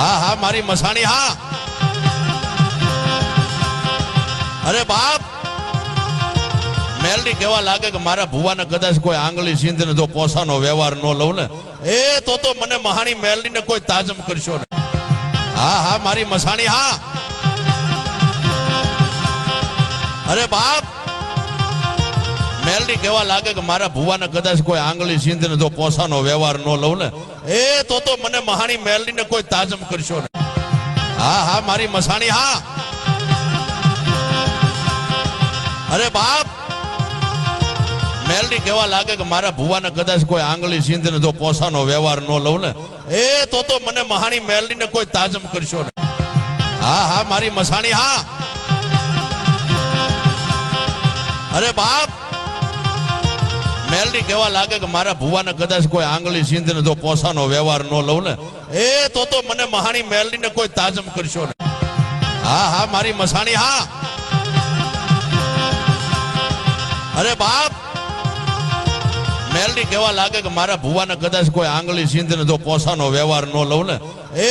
હા હા, મારી મસાણી, હા. અરે બાપ, મેલડી કેવા લાગે કે મારા ભુવાને કદાચ કોઈ આંગળી સિંધને જો પોસાનો વ્યવહાર ન લઉં ને, એ તો તો મને મહાણી મેલડીને કોઈ તાજમ કરશો ને. હા હા, મારી મસાણી, હા. અરે બાપ મેલડી કેવા લાગે કે મારા ભુવાને કદાચ કોઈ આંગળી સિંધને જો પોસાનો વ્યવહાર ન લઉં ને, એ તો તો મને મહાણી મેલડીને કોઈ તાજમ કરશો ને. હા હા, મારી મસાણી, હા. અરે બાપ, મેલડી કેવા લાગે કે મારા ભુવાને કદાચ કોઈ આંગળી સિંધને જો પોસાનો વ્યવહાર ન લઉં ને, એ તો તો મને મહાણી મેલડીને કોઈ તાજમ કરશો ને. હા હા, મારી મસાણી, હા. અરે બાપ મેલડી કેવા લાગે કે મારા ભુવાને કદાચ કોઈ આંગળી સિંધને જો પોસાનો વ્યવહાર ન લઉં ને, એ તો તો મને મહાણી મેલડીને કોઈ તાજમ કરશો ને. હા હા, મારી મસાણી, હા. અરે બાપ! મેલડી કેવા લાગે કે મારા ભુવાને કદાચ કોઈ આંગળી સિંધને જો પોસાનો વ્યવહાર ન લઉં ને, એ